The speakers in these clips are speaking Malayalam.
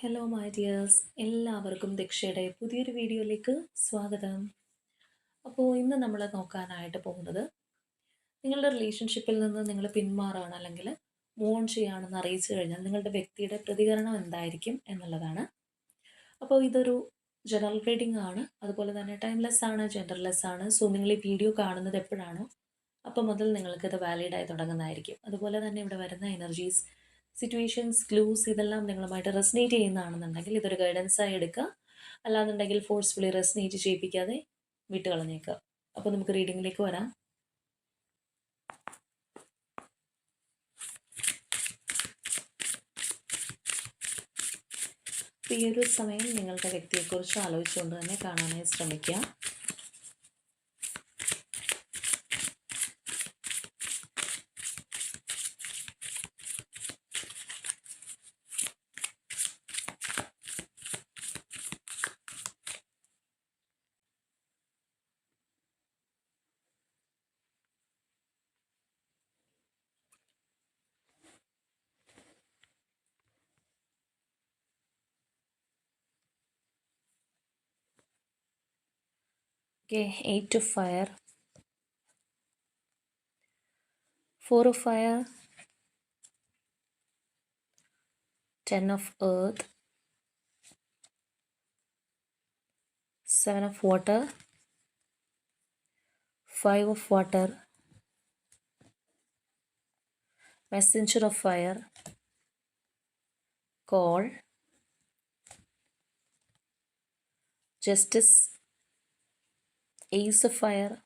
ഹലോ മൈ ഡിയേഴ്സ് എല്ലാവർക്കും ദക്ഷയുടെ പുതിയൊരു വീഡിയോയിലേക്ക് സ്വാഗതം. അപ്പോൾ ഇന്ന് നമ്മൾ നോക്കാനായിട്ട് പോകുന്നത് നിങ്ങളുടെ റിലേഷൻഷിപ്പിൽ നിന്ന് നിങ്ങൾ പിന്മാറുകയാണ് അല്ലെങ്കിൽ മോൺ ചെയ്യുകയാണെന്ന് അറിയിച്ചു കഴിഞ്ഞാൽ നിങ്ങളുടെ വ്യക്തിയുടെ പ്രതികരണം എന്തായിരിക്കും എന്നുള്ളതാണ്. അപ്പോൾ ഇതൊരു ജനറൽ റീഡിംഗ് ആണ്. അതുപോലെ തന്നെ ടൈംലെസ് ആണ് ജെൻഡർലെസ് ആണ്. സോ നിങ്ങൾ ഈ വീഡിയോ കാണുന്നത് എപ്പോഴാണോ അപ്പോൾ മുതൽ നിങ്ങൾക്കിത് വാലിഡായി തുടങ്ങുന്നതായിരിക്കും. അതുപോലെ തന്നെ ഇവിടെ വരുന്ന എനർജീസ് സിറ്റുവേഷൻസ് ക്ലൂസ് ഇതെല്ലാം നിങ്ങളുമായിട്ട് റെസ്നേറ്റ് ചെയ്യുന്നതാണെന്നുണ്ടെങ്കിൽ ഇതൊരു ഗൈഡൻസായി എടുക്കുക. അല്ലാന്നുണ്ടെങ്കിൽ ഫോഴ്സ്ഫുള്ളി റെസ്നേറ്റ് ചെയ്യിപ്പിക്കാതെ വിട്ട് കളഞ്ഞേക്കുക അപ്പോൾ നമുക്ക് റീഡിങ്ങിലേക്ക് വരാം. ഈ ഒരു സമയം നിങ്ങളുടെ വ്യക്തിയെക്കുറിച്ച് ആലോചിച്ചുകൊണ്ട് തന്നെ കാണാനായി ശ്രമിക്കുക. Okay, eight of fire, four of fire, ten of earth, seven of water, five of water, messenger of fire, call, justice, ace of fire,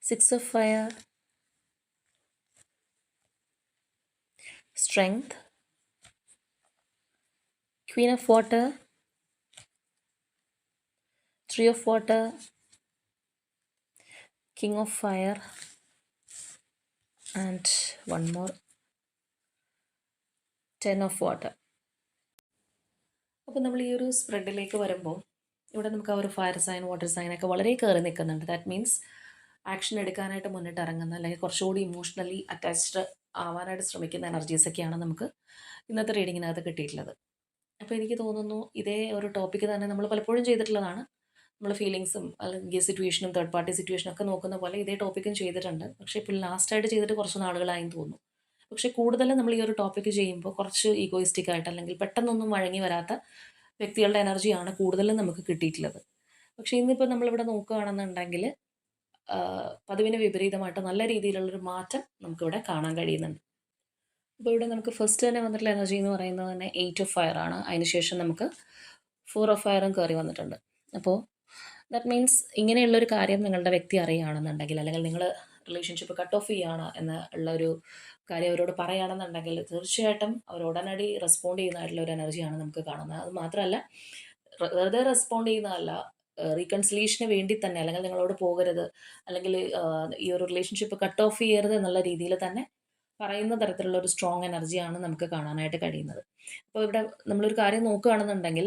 six of fire, strength, queen of water, three of water, king of fire, and one more, ten of water. അപ്പോൾ നമ്മൾ ഈ ഒരു സ്പ്രെഡിലേക്ക് വരുമ്പോൾ ഇവിടെ നമുക്ക് ആ ഒരു ഫയർ സൈൻ വാട്ടർ സൈൻ ഒക്കെ വളരെ കയറി നിൽക്കുന്നുണ്ട്. ദാറ്റ് മീൻസ് ആക്ഷൻ എടുക്കാനായിട്ട് മുന്നിട്ട് ഇറങ്ങുന്ന അല്ലെങ്കിൽ കുറച്ചുകൂടി ഇമോഷണലി അറ്റാച്ച്ഡ് ആവാനായിട്ട് ശ്രമിക്കുന്ന എനർജീസ് ഒക്കെയാണ് നമുക്ക് ഇന്നത്തെ റീഡിങ്ങിനകത്ത് കിട്ടിയിട്ടുള്ളത്. അപ്പോൾ എനിക്ക് തോന്നുന്നു ഇതേ ഒരു ടോപ്പിക്ക് തന്നെ നമ്മൾ പലപ്പോഴും ചെയ്തിട്ടുള്ളതാണ്. നമ്മൾ ഫീലിങ്സും അല്ലെങ്കിൽ സിറ്റുവേഷനും തേർഡ് പാർട്ടി സിറ്റുവേഷനും ഒക്കെ നോക്കുന്ന പോലെ ഇതേ ടോപ്പിക്കും ചെയ്തിട്ടുണ്ട്. പക്ഷേ ഇപ്പോൾ ലാസ്റ്റായിട്ട് ചെയ്തിട്ട് കുറച്ച് നാളുകളായെന്ന് തോന്നുന്നു. പക്ഷേ കൂടുതലും നമ്മൾ ഈ ഒരു ടോപ്പിക്ക് ചെയ്യുമ്പോൾ കുറച്ച് ഈഗോയിസ്റ്റിക് ആയിട്ട് അല്ലെങ്കിൽ പെട്ടെന്നൊന്നും വഴങ്ങി വരാത്ത വ്യക്തികളുടെ എനർജിയാണ് കൂടുതലും നമുക്ക് കിട്ടിയിട്ടുള്ളത്. പക്ഷേ ഇന്നിപ്പോൾ നമ്മളിവിടെ നോക്കുകയാണെന്നുണ്ടെങ്കിൽ പതിവിന് വിപരീതമായിട്ട് നല്ല രീതിയിലുള്ളൊരു മാറ്റം നമുക്കിവിടെ കാണാൻ കഴിയുന്നുണ്ട്. അപ്പോൾ ഇവിടെ നമുക്ക് ഫസ്റ്റ് തന്നെ വന്നിട്ടുള്ള എനർജി എന്ന് പറയുന്നത് തന്നെ എയ്റ്റ് ഓഫ് ഫയർ ആണ്. അതിനുശേഷം നമുക്ക് ഫോർ ഓഫ് ഫയറും കയറി വന്നിട്ടുണ്ട്. അപ്പോൾ ദാറ്റ് മീൻസ് ഇങ്ങനെയുള്ളൊരു കാര്യം നിങ്ങളുടെ വ്യക്തി അറിയുകയാണെന്നുണ്ടെങ്കിൽ അല്ലെങ്കിൽ നിങ്ങൾ റിലേഷൻഷിപ്പ് കട്ട് ഓഫ് ചെയ്യുകയാണ് എന്ന് ഉള്ള ഒരു കാര്യം അവരോട് പറയുകയാണെന്നുണ്ടെങ്കിൽ തീർച്ചയായിട്ടും അവർ ഉടനടി റെസ്പോണ്ട് ചെയ്യുന്നതായിട്ടുള്ള ഒരു എനർജിയാണ് നമുക്ക് കാണുന്നത്. അത് മാത്രമല്ല വെറുതെ റെസ്പോണ്ട് ചെയ്യുന്നതല്ല റീകൺസിലേഷന് വേണ്ടി തന്നെ അല്ലെങ്കിൽ നിങ്ങളോട് പോകരുത് അല്ലെങ്കിൽ ഈ ഒരു റിലേഷൻഷിപ്പ് കട്ട് ഓഫ് ചെയ്യരുത് എന്നുള്ള രീതിയിൽ തന്നെ പറയുന്ന തരത്തിലുള്ള ഒരു സ്ട്രോങ് എനർജിയാണ് നമുക്ക് കാണാനായിട്ട് കഴിയുന്നത്. അപ്പോൾ ഇവിടെ നമ്മളൊരു കാര്യം നോക്കുകയാണെന്നുണ്ടെങ്കിൽ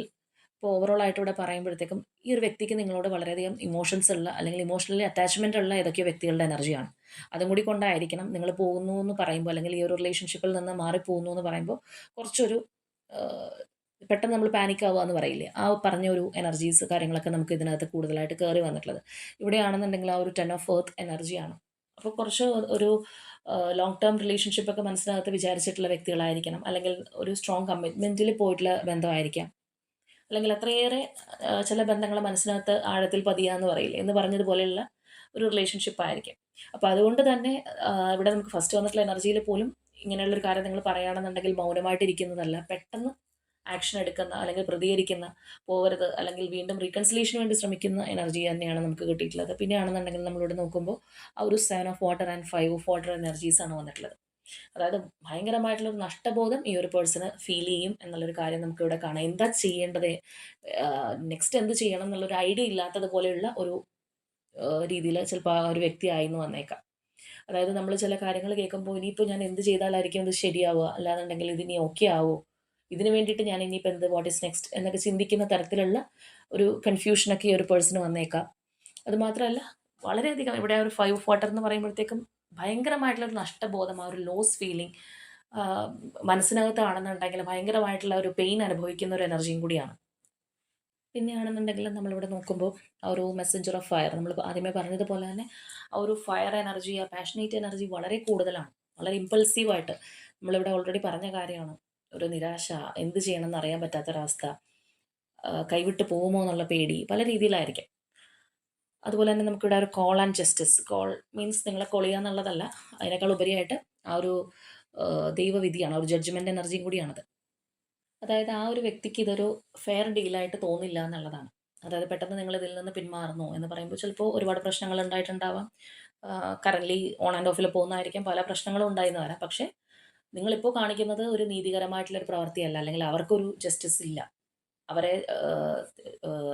ഇപ്പോൾ ഓവറോൾ ആയിട്ട് ഇവിടെ പറയുമ്പോഴത്തേക്കും ഈ ഒരു വ്യക്തിക്ക് നിങ്ങളോട് വളരെയധികം ഇമോഷൻസ് ഉള്ള അല്ലെങ്കിൽ ഇമോഷണലി അറ്റാച്ച്മെന്റ് ഉള്ള ഏതൊക്കെയോ വ്യക്തികളുടെ എനർജിയാണ് അതും കൂടി കൊണ്ടായിരിക്കണം നിങ്ങൾ പോകുന്നു എന്ന് പറയുമ്പോൾ അല്ലെങ്കിൽ ഈ ഒരു റിലേഷൻഷിപ്പിൽ നിന്ന് മാറിപ്പോകുന്നു എന്ന് പറയുമ്പോൾ കുറച്ചൊരു പെട്ടെന്ന് നമ്മൾ പാനിക് ആവുക എന്ന് പറയില്ലേ? ആ പറഞ്ഞ ഒരു എനർജീസ് കാര്യങ്ങളൊക്കെ നമുക്ക് ഇതിനകത്ത് കൂടുതലായിട്ട് കയറി വന്നിട്ടുള്ളത്. ഇവിടെയാണെന്നുണ്ടെങ്കിൽ ആ ഒരു ടെൻ ഓഫ് എർത്ത് എനർജിയാണ് അപ്പോൾ കുറച്ച് ഒരു ലോങ് ടേം റിലേഷൻഷിപ്പൊക്കെ മനസ്സിനകത്ത് വിചാരിച്ചിട്ടുള്ള വ്യക്തികളായിരിക്കണം. അല്ലെങ്കിൽ ഒരു സ്ട്രോങ് കമ്മിറ്റ്മെന്റിൽ പോയിട്ടുള്ള ബന്ധമായിരിക്കാം. അല്ലെങ്കിൽ അത്രയേറെ ചില ബന്ധങ്ങൾ മനസ്സിനകത്ത് ആഴത്തിൽ പതിയാന്ന് പറയില്ലേ? എന്ന് പറഞ്ഞതുപോലെയുള്ള ഒരു റിലേഷൻഷിപ്പ് ആയിരിക്കും. അപ്പോൾ അതുകൊണ്ട് തന്നെ ഇവിടെ നമുക്ക് ഫസ്റ്റ് വന്നിട്ടുള്ള എനർജിയിൽ പോലും ഇങ്ങനെയുള്ളൊരു കാര്യം നിങ്ങൾ പറയുകയാണെന്നുണ്ടെങ്കിൽ മൗനമായിട്ടിരിക്കുന്നതല്ല പെട്ടെന്ന് ആക്ഷൻ എടുക്കുന്ന അല്ലെങ്കിൽ പ്രതികരിക്കുന്ന പോകരുത് അല്ലെങ്കിൽ വീണ്ടും റീകൺസിലേഷന് വേണ്ടി ശ്രമിക്കുന്ന എനർജി തന്നെയാണ് നമുക്ക് കിട്ടിയിട്ടുള്ളത്. പിന്നെയാണെന്നുണ്ടെങ്കിൽ നമ്മളിവിടെ നോക്കുമ്പോൾ ആ ഒരു seven of water and five of water ആണ് വന്നിട്ടുള്ളത്. അതായത് ഭയങ്കരമായിട്ടുള്ള ഒരു നഷ്ടബോധം ഈ ഒരു പേഴ്സണ് ഫീൽ ചെയ്യും എന്നുള്ളൊരു കാര്യം നമുക്ക് ഇവിടെ കാണാം. എന്താ ചെയ്യേണ്ടത്? നെക്സ്റ്റ് എന്ത് ചെയ്യണം എന്നുള്ളൊരു ഐഡിയ ഇല്ലാത്തത് പോലെയുള്ള ഒരു രീതിയിൽ ചിലപ്പോൾ ആ ഒരു വ്യക്തി ആയിരുന്നു വന്നേക്കാം. അതായത് നമ്മൾ ചില കാര്യങ്ങൾ കേൾക്കുമ്പോൾ ഇനിയിപ്പോൾ ഞാൻ എന്ത് ചെയ്താലായിരിക്കും ഇത് ശരിയാവുക? അല്ലാന്നുണ്ടെങ്കിൽ ഇതിനി ഓക്കെ ആവുമോ ഇതിന് വേണ്ടിയിട്ട് ഞാൻ ഇനിയിപ്പോൾ എന്ത് വാട്ട് ഈസ് നെക്സ്റ്റ് എന്നൊക്കെ ചിന്തിക്കുന്ന തരത്തിലുള്ള ഒരു കൺഫ്യൂഷനൊക്കെ ഈ ഒരു പേഴ്സണ് വന്നേക്കാം. അത് മാത്രമല്ല വളരെയധികം ഇവിടെ ഒരു ഫൈവ് ഫോട്ടർ എന്ന് പറയുമ്പോഴത്തേക്കും ഭയങ്കരമായിട്ടുള്ള ഒരു നഷ്ടബോധം ആ ഒരു ലോസ് ഫീലിംഗ് മനസ്സിനകത്താണെന്നുണ്ടെങ്കിൽ ഭയങ്കരമായിട്ടുള്ള ഒരു പെയിൻ അനുഭവിക്കുന്ന ഒരു എനർജിയും കൂടിയാണ്. പിന്നെയാണെന്നുണ്ടെങ്കിൽ നമ്മളിവിടെ നോക്കുമ്പോൾ ആ ഒരു മെസ്സഞ്ചർ ഓഫ് ഫയർ നമ്മൾ ആദ്യമേ പറഞ്ഞതുപോലെ തന്നെ ആ ഒരു ഫയർ എനർജി ആ പാഷനേറ്റ് എനർജി വളരെ കൂടുതലാണ് വളരെ ഇമ്പൾസീവായിട്ട് നമ്മളിവിടെ ഓൾറെഡി പറഞ്ഞ കാര്യമാണ്. ഒരു നിരാശ എന്ത് ചെയ്യണമെന്ന് അറിയാൻ പറ്റാത്തൊരവസ്ഥ കൈവിട്ട് പോകുമോ എന്നുള്ള പേടി പല രീതിയിലായിരിക്കും. അതുപോലെ തന്നെ നമുക്കിവിടെ ഒരു call and justice call means നിങ്ങളെ കോൾ ചെയ്യുക എന്നുള്ളതല്ല അതിനേക്കാൾ ഉപരിയായിട്ട് ആ ഒരു ദൈവവിധിയാണ് ഒരു ജഡ്ജ്മെന്റ് എനർജിയും കൂടിയാണത്. അതായത് ആ ഒരു വ്യക്തിക്ക് ഇതൊരു ഫെയർ ഡീലായിട്ട് തോന്നില്ല എന്നുള്ളതാണ്. അതായത് പെട്ടെന്ന് നിങ്ങൾ ഇതിൽ നിന്ന് പിന്മാറുന്നു എന്ന് പറയുമ്പോൾ ചിലപ്പോൾ ഒരുപാട് പ്രശ്നങ്ങൾ ഉണ്ടായിട്ടുണ്ടാവാം. കറന്റ്ലി ഓൺ ആൻഡ് ഓഫിൽ പോകുന്നതായിരിക്കാം പല പ്രശ്നങ്ങളും ഉണ്ടായിരുന്നു വരാം. പക്ഷേ നിങ്ങളിപ്പോൾ കാണിക്കുന്നത് ഒരു നീതികരമായിട്ടുള്ളൊരു പ്രവൃത്തിയല്ല അല്ലെങ്കിൽ അവർക്കൊരു ജസ്റ്റിസ് ഇല്ല. അവരെ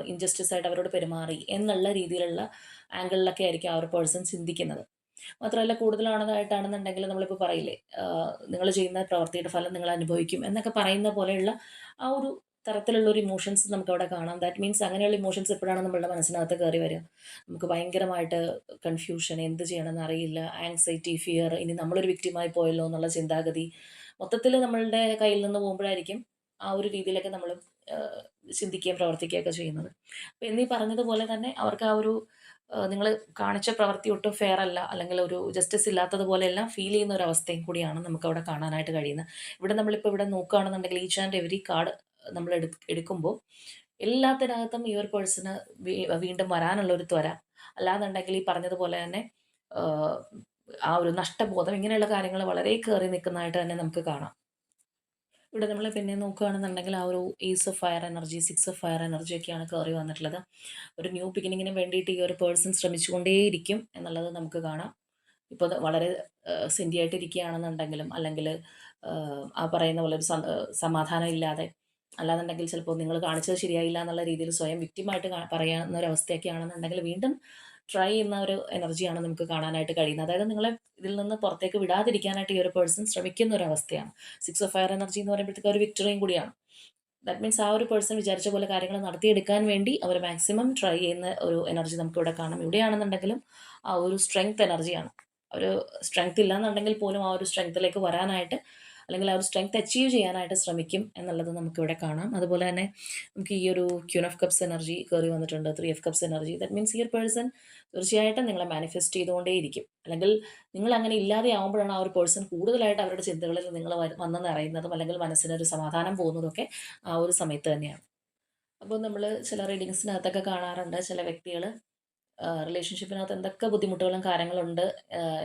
ഇൻജസ്റ്റിസ് ആയിട്ട് അവരോട് പെരുമാറി എന്നുള്ള രീതിയിലുള്ള ആംഗിളിലൊക്കെ ആയിരിക്കും ആ ഒരു പേഴ്സൺ ചിന്തിക്കുന്നത്. മാത്രമല്ല കൂടുതലാണതായിട്ടാണെന്നുണ്ടെങ്കിൽ നമ്മളിപ്പോൾ പറയില്ലേ നിങ്ങൾ ചെയ്യുന്ന പ്രവൃത്തിയുടെ ഫലം നിങ്ങൾ അനുഭവിക്കും എന്നൊക്കെ പറയുന്ന പോലെയുള്ള ആ ഒരു തരത്തിലുള്ള ഒരു ഇമോഷൻസ് നമുക്ക് അവിടെ കാണാം. ദാറ്റ് മീൻസ് അങ്ങനെയുള്ള ഇമോഷൻസ് എപ്പോഴാണ് നമ്മളുടെ മനസ്സിനകത്ത് കയറി വരിക? നമുക്ക് ഭയങ്കരമായിട്ട് കൺഫ്യൂഷൻ എന്ത് ചെയ്യണമെന്ന് അറിയില്ല ആങ്സൈറ്റി ഫിയർ ഇനി നമ്മളൊരു വിക്റ്റിമായി പോയല്ലോ എന്നുള്ള ചിന്താഗതി മൊത്തത്തിൽ നമ്മളുടെ കയ്യിൽ നിന്ന് പോകുമ്പോഴായിരിക്കും ആ ഒരു രീതിയിലൊക്കെ നമ്മൾ ചിന്തിക്കുകയും പ്രവർത്തിക്കുകയൊക്കെ ചെയ്യുന്നത്. അപ്പോൾ എന്നീ പറഞ്ഞതുപോലെ തന്നെ അവർക്ക് ആ ഒരു നിങ്ങൾ കാണിച്ച പ്രവൃത്തി ഒട്ടും ഫെയർ അല്ല അല്ലെങ്കിൽ ഒരു ജസ്റ്റിസ് ഇല്ലാത്തതുപോലെയെല്ലാം ഫീൽ ചെയ്യുന്ന ഒരു അവസ്ഥയും കൂടിയാണ് നമുക്ക് അവിടെ കാണാനായിട്ട് കഴിയുന്നത്. ഇവിടെ നമ്മളിപ്പോൾ ഇവിടെ നോക്കുകയാണെന്നുണ്ടെങ്കിൽ ഈച്ച് ആൻഡ് എവരി കാർഡ് നമ്മൾ എടു എടുക്കുമ്പോൾ എല്ലാത്തിനകത്തും ഈ ഒരു പേഴ്സണ് വീണ്ടും വരാനുള്ള ഒരു ത്വര. അല്ലാന്നുണ്ടെങ്കിൽ ഈ പറഞ്ഞതുപോലെ തന്നെ ആ ഒരു നഷ്ടബോധം ഇങ്ങനെയുള്ള കാര്യങ്ങൾ വളരെ കയറി നിൽക്കുന്നതായിട്ട് തന്നെ നമുക്ക് കാണാം. ഇവിടെ നമ്മൾ പിന്നെ നോക്കുകയാണെന്നുണ്ടെങ്കിൽ ആ ഒരു ace of fire energy six of fire energy ഒക്കെയാണ് കയറി വന്നിട്ടുള്ളത്. ഒരു ന്യൂ ബിഗിനിങ്ങിന് വേണ്ടിയിട്ട് ഈ ഒരു പേഴ്സൺ ശ്രമിച്ചുകൊണ്ടേയിരിക്കും എന്നുള്ളത് നമുക്ക് കാണാം. ഇപ്പോൾ വളരെ സെന്റിയായിട്ടിരിക്കുകയാണെന്നുണ്ടെങ്കിലും അല്ലെങ്കിൽ ആ പറയുന്ന പോലെ ഒരു സമാധാനം ഇല്ലാതെ അല്ലാന്നുണ്ടെങ്കിൽ ചിലപ്പോൾ നിങ്ങൾ കാണിച്ചത് ശരിയായില്ല എന്നുള്ള രീതിയിൽ സ്വയം വിക്റ്റിമായിട്ട് പറയാവുന്ന ഒരു അവസ്ഥയൊക്കെ ആണെന്നുണ്ടെങ്കിൽ വീണ്ടും ട്രൈ ചെയ്യുന്ന ഒരു എനർജിയാണ് നമുക്ക് കാണാനായിട്ട് കഴിയുന്നത്. അതായത് നിങ്ങളെ ഇതിൽ നിന്ന് പുറത്തേക്ക് വിടാതിരിക്കാനായിട്ട് ഈ ഒരു പേഴ്സൺ ശ്രമിക്കുന്ന ഒരു അവസ്ഥയാണ്. സിക്സ് ഓഫ് ഫയർ എനർജി എന്ന് പറയുമ്പോഴത്തേക്ക് ഒരു വിക്ടറിയും കൂടിയാണ്. ദാറ്റ് മീൻസ് ആ ഒരു പേഴ്സൺ വിചാരിച്ച പോലെ കാര്യങ്ങൾ നടത്തിയെടുക്കാൻ വേണ്ടി അവർ മാക്സിമം ട്രൈ ചെയ്യുന്ന ഒരു എനർജി നമുക്ക് ഇവിടെ കാണാം. ഇവിടെയാണെന്നുണ്ടെങ്കിലും ആ ഒരു സ്ട്രെങ്ത് എനർജിയാണ് ഒരു സ്ട്രെങ്ത് ഇല്ലാന്നുണ്ടെങ്കിൽ പോലും ആ ഒരു സ്ട്രെങ്ത്തിലേക്ക് വരാനായിട്ട് അല്ലെങ്കിൽ ആ ഒരു സ്ട്രെങ്ത് അച്ചീവ് ചെയ്യാനായിട്ട് ശ്രമിക്കും എന്നുള്ളത് നമുക്കിവിടെ കാണാം. അതുപോലെ തന്നെ നമുക്ക് ഈ ഒരു ക്യൂൺ ഓഫ് കപ്സ് എനർജി കയറി വന്നിട്ടുണ്ട് three of cups energy that means ഈ ഒരു പേഴ്സൺ തീർച്ചയായിട്ടും നിങ്ങളെ മാനിഫെസ്റ്റ് ചെയ്തുകൊണ്ടേയിരിക്കും. അല്ലെങ്കിൽ നിങ്ങൾ അങ്ങനെ ഇല്ലാതെ ആവുമ്പോഴാണ് ആ ഒരു പേഴ്സൺ കൂടുതലായിട്ട് അവരുടെ ചിന്തകളിൽ നിങ്ങൾ വന്ന് നിറയുന്നതും അല്ലെങ്കിൽ മനസ്സിനൊരു സമാധാനം പോകുന്നതൊക്കെ ആ ഒരു സമയത്ത് തന്നെയാണ്. അപ്പോൾ നമ്മൾ ചില റീഡിങ്സിനകത്തൊക്കെ കാണാറുണ്ട്. ചില വ്യക്തികൾ റിലേഷൻഷിപ്പിനകത്ത് എന്തൊക്കെ ബുദ്ധിമുട്ടുകളും കാര്യങ്ങളുണ്ട്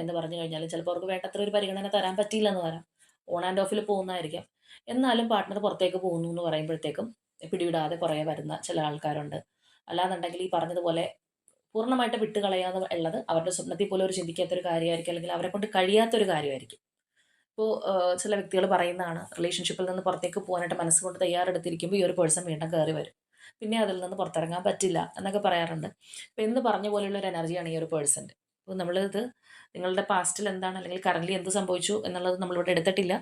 എന്ന് പറഞ്ഞു കഴിഞ്ഞാൽ ചിലപ്പോൾ അവർക്ക് വേണ്ടത്ര ഒരു പരിഗണന തരാൻ പറ്റിയില്ല എന്ന് വരാം. ഓൺ ആൻഡ് ഓഫിൽ പോകുന്നതായിരിക്കാം. എന്നാലും പാർട്ട്ണർ പുറത്തേക്ക് പോകുന്നു എന്ന് പറയുമ്പോഴത്തേക്കും പിടിവിടാതെ കുറേ വരുന്ന ചില ആൾക്കാരുണ്ട്. അല്ലാന്നുണ്ടെങ്കിൽ ഈ പറഞ്ഞതുപോലെ പൂർണമായിട്ട് വിട്ടുകളയാന്ന് ഉള്ളത് അവരുടെ സ്വപ്നത്തിൽ പോലും ഒരു ചിന്തിക്കാത്തൊരു കാര്യമായിരിക്കും. അല്ലെങ്കിൽ അവരെ കൊണ്ട് കഴിയാത്തൊരു കാര്യമായിരിക്കും. ഇപ്പോൾ ചില വ്യക്തികൾ പറയുന്നതാണ് റിലേഷൻഷിപ്പിൽ നിന്ന് പുറത്തേക്ക് പോകാനായിട്ട് മനസ്സുകൊണ്ട് തയ്യാറെടുത്തിരിക്കുമ്പോൾ ഈ ഒരു പേഴ്സൺ വീണ്ടും കയറി വരും. പിന്നെ അതിൽ നിന്ന് പുറത്തിറങ്ങാൻ പറ്റില്ല എന്നൊക്കെ പറയാറുണ്ട്. അപ്പോൾ എന്ന് പറഞ്ഞ പോലെയുള്ള ഒരു എനർജിയാണ് ഈ ഒരു പേഴ്സന്റെ അപ്പോൾ നമ്മളിത് നിങ്ങളുടെ പാസ്റ്റിൽ എന്താണ് അല്ലെങ്കിൽ കറന്റ് എന്ത് സംഭവിച്ചു എന്നുള്ളത് നമ്മളിവിടെ എടുത്തിട്ടില്ല.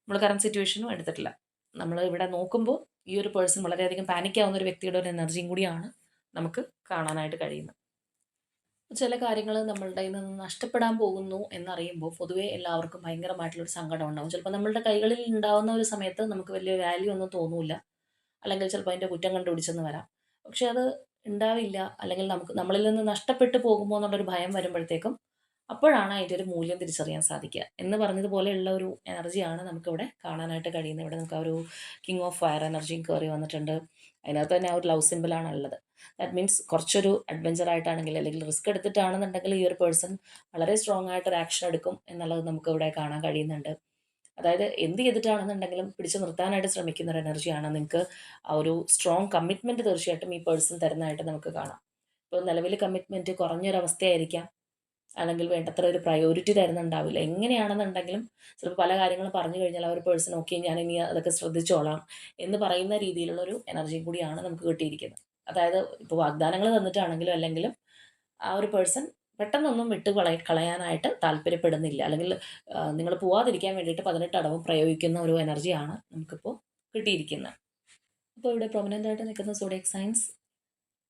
നമ്മൾ കറണ്ട് സിറ്റുവേഷനും എടുത്തിട്ടില്ല. നമ്മൾ ഇവിടെ നോക്കുമ്പോൾ ഈ ഒരു പേഴ്സൺ വളരെയധികം പാനിക് ആവുന്ന ഒരു വ്യക്തിയുടെ ഒരു എനർജിയും കൂടിയാണ് നമുക്ക് കാണാനായിട്ട് കഴിയുന്നത്. ചില കാര്യങ്ങൾ നമ്മളുടെ നിന്ന് നഷ്ടപ്പെടാൻ പോകുന്നു എന്നറിയുമ്പോൾ പൊതുവേ എല്ലാവർക്കും ഭയങ്കരമായിട്ടുള്ളൊരു സങ്കടം ഉണ്ടാകും ചിലപ്പോൾ നമ്മളുടെ കൈകളിൽ ഉണ്ടാകുന്ന ഒരു സമയത്ത് നമുക്ക് വലിയ വാല്യൂ ഒന്നും തോന്നൂല്ല. അല്ലെങ്കിൽ ചിലപ്പോൾ അതിന്റെ കുറ്റം കണ്ടുപിടിച്ചെന്ന് വരാം. പക്ഷേ അത് ഉണ്ടാവില്ല അല്ലെങ്കിൽ നമുക്ക് നമ്മളിൽ നിന്ന് നഷ്ടപ്പെട്ടു പോകുമോ എന്നുള്ളൊരു ഭയം വരുമ്പോഴത്തേക്കും അപ്പോഴാണ് അതിന്റെ ഒരു മൂല്യം തിരിച്ചറിയാൻ സാധിക്കുക. എന്ന് പറഞ്ഞതുപോലെയുള്ള ഒരു എനർജിയാണ് നമുക്കിവിടെ കാണാനായിട്ട് കഴിയുന്നത്. ഇവിടെ നമുക്ക് ആ ഒരു കിങ് ഓഫ് ഫയർ എനർജിയും കയറി വന്നിട്ടുണ്ട്. അതിനകത്ത് തന്നെ ആ ഒരു ലവ് സിമ്പിളാണ് ഉള്ളത്. ദാറ്റ് മീൻസ് കുറച്ചൊരു അഡ്വഞ്ചർ ആയിട്ടാണെങ്കിൽ അല്ലെങ്കിൽ റിസ്ക് എടുത്തിട്ടാണെന്നുണ്ടെങ്കിൽ ഈ ഒരു പേഴ്സൺ വളരെ സ്ട്രോങ് ആയിട്ട് ഒരു ആക്ഷൻ എടുക്കും എന്നുള്ളത് നമുക്ക് ഇവിടെ കാണാൻ കഴിയുന്നുണ്ട്. അതായത് എന്ത് ചെയ്തിട്ടാണെന്നുണ്ടെങ്കിലും പിടിച്ചു നിർത്താനായിട്ട് ശ്രമിക്കുന്ന ഒരു എനർജിയാണ് നിങ്ങൾക്ക് ആ ഒരു സ്ട്രോങ് കമ്മിറ്റ്മെന്റ് തീർച്ചയായിട്ടും ഈ പേഴ്സൺ തരുന്നതായിട്ട് നമുക്ക് കാണാം. ഇപ്പോൾ നിലവിൽ കമ്മിറ്റ്മെന്റ് കുറഞ്ഞൊരവസ്ഥയായിരിക്കാം. അല്ലെങ്കിൽ വേണ്ടത്ര ഒരു പ്രയോറിറ്റി തരുന്നുണ്ടാവില്ല. എങ്ങനെയാണെന്നുണ്ടെങ്കിലും ചിലപ്പോൾ പല കാര്യങ്ങളും പറഞ്ഞു കഴിഞ്ഞാൽ ആ ഒരു പേഴ്സൺ ഓക്കെ ഞാൻ ഇനി അതൊക്കെ ശ്രദ്ധിച്ചോളാം എന്ന് പറയുന്ന രീതിയിലുള്ളൊരു എനർജിയും കൂടിയാണ് നമുക്ക് കിട്ടിയിരിക്കുന്നത്. അതായത് ഇപ്പോൾ വാഗ്ദാനങ്ങൾ തന്നിട്ടാണെങ്കിലും അല്ലെങ്കിലും ആ ഒരു പേഴ്സൺ പെട്ടെന്നൊന്നും വിട്ടു കളയ കളയാനായിട്ട് താല്പര്യപ്പെടുന്നില്ല. അല്ലെങ്കിൽ നിങ്ങൾ പോവാതിരിക്കാൻ വേണ്ടിയിട്ട് പതിനെട്ട് അടവും പ്രയോഗിക്കുന്ന ഒരു എനർജിയാണ് നമുക്കിപ്പോൾ കിട്ടിയിരിക്കുന്നത് അപ്പോൾ ഇവിടെ പ്രൊമനന്റ് ആയിട്ട് നിൽക്കുന്ന zodiac science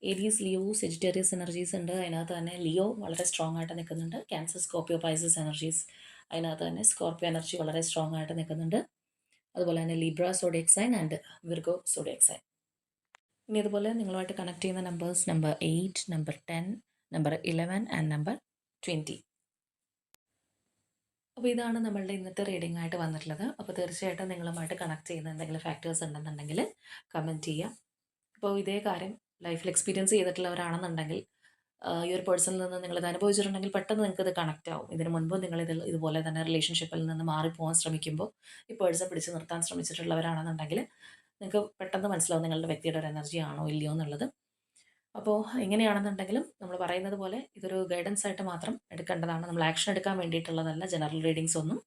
Aries Leo Sagittarius energies ഉണ്ട്. അതിനകത്ത് തന്നെ ലിയോ വളരെ സ്ട്രോങ് ആയിട്ട് നിൽക്കുന്നുണ്ട്. ക്യാൻസർ സ്കോർപ്പിയോ പൈസസ് എനർജീസ് അതിനകത്ത് തന്നെ സ്കോർപ്പിയോ എനർജി വളരെ സ്ട്രോങ് ആയിട്ട് നിൽക്കുന്നുണ്ട്. അതുപോലെ തന്നെ Libra zodiac sign and Virgo zodiac sign ഇനി അതുപോലെ നിങ്ങളുമായിട്ട് കണക്ട് ചെയ്യുന്ന numbers number eight number ten number eleven and number twenty അപ്പോൾ ഇതാണ് നമ്മളുടെ ഇന്നത്തെ റീഡിംഗ് ആയിട്ട് വന്നിട്ടുള്ളത്. അപ്പോൾ തീർച്ചയായിട്ടും നിങ്ങളുമായിട്ട് കണക്ട് ചെയ്യുന്ന എന്തെങ്കിലും ഫാക്ടേഴ്സ് ഉണ്ടെന്നുണ്ടെങ്കിൽ കമന്റ് ചെയ്യുക അപ്പോൾ ഇതേ കാര്യം ലൈഫിൽ എക്സ്പീരിയൻസ് ചെയ്തിട്ടുള്ളവരാണെന്നുണ്ടെങ്കിൽ ഈ ഒരു പേഴ്സണിൽ നിന്ന് നിങ്ങൾ നിങ്ങളിത് അനുഭവിച്ചിട്ടുണ്ടെങ്കിൽ പെട്ടെന്ന് നിങ്ങൾക്ക് ഇത് കണക്റ്റ് ആവും. ഇതിന് മുൻപ് നിങ്ങൾ ഇത് ഇതുപോലെ തന്നെ റിലേഷൻഷിപ്പിൽ നിന്ന് മാറിപ്പോകാൻ ശ്രമിക്കുമ്പോൾ ഈ പേഴ്സൺ പിടിച്ച് നിർത്താൻ ശ്രമിച്ചിട്ടുള്ളവരാണെന്നുണ്ടെങ്കിൽ നിങ്ങൾക്ക് പെട്ടെന്ന് മനസ്സിലാവും നിങ്ങളുടെ വ്യക്തിയുടെ ഒരു എനർജി ആണോ ഇല്ലയോ എന്നുള്ളത്. അപ്പോൾ എങ്ങനെയാണെന്നുണ്ടെങ്കിലും നമ്മൾ പറയുന്നത് പോലെ ഇതൊരു ഗൈഡൻസ് ആയിട്ട് മാത്രം എടുക്കേണ്ടതാണ്. നമ്മൾ ആക്ഷൻ എടുക്കാൻ വേണ്ടിയിട്ടുള്ളതല്ല ജനറൽ റീഡിങ്സ് ഒന്നും.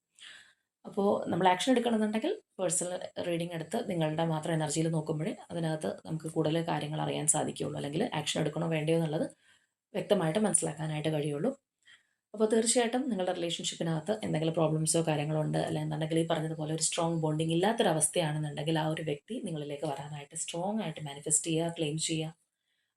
അപ്പോൾ നമ്മൾ ആക്ഷൻ എടുക്കണമെന്നുണ്ടെങ്കിൽ പേഴ്സണൽ റീഡിംഗ് എടുത്ത് നിങ്ങളുടെ മാത്രം എനർജിയിൽ നോക്കുമ്പോഴേ അതിനകത്ത് നമുക്ക് കൂടുതൽ കാര്യങ്ങൾ അറിയാൻ സാധിക്കുകയുള്ളൂ. അല്ലെങ്കിൽ ആക്ഷൻ എടുക്കണോ വേണ്ടയോ എന്നുള്ളത് വ്യക്തമായിട്ട് മനസ്സിലാക്കാനായിട്ട് കഴിയുള്ളൂ. അപ്പോൾ തീർച്ചയായിട്ടും നിങ്ങളുടെ റിലേഷൻഷിപ്പിനകത്ത് എന്തെങ്കിലും പ്രോബ്ലംസോ കാര്യങ്ങളോ ഉണ്ട് അല്ല എന്നുണ്ടെങ്കിൽ ഈ പറഞ്ഞതുപോലെ ഒരു സ്ട്രോങ് ബോണ്ടിങ് ഇല്ലാത്തൊരവസ്ഥയാണെന്നുണ്ടെങ്കിൽ ആ ഒരു വ്യക്തി നിങ്ങളിലേക്ക് വരാനായിട്ട് സ്ട്രോങ് ആയിട്ട് മാനിഫെസ്റ്റ് ചെയ്യുക ക്ലെയിം ചെയ്യുക.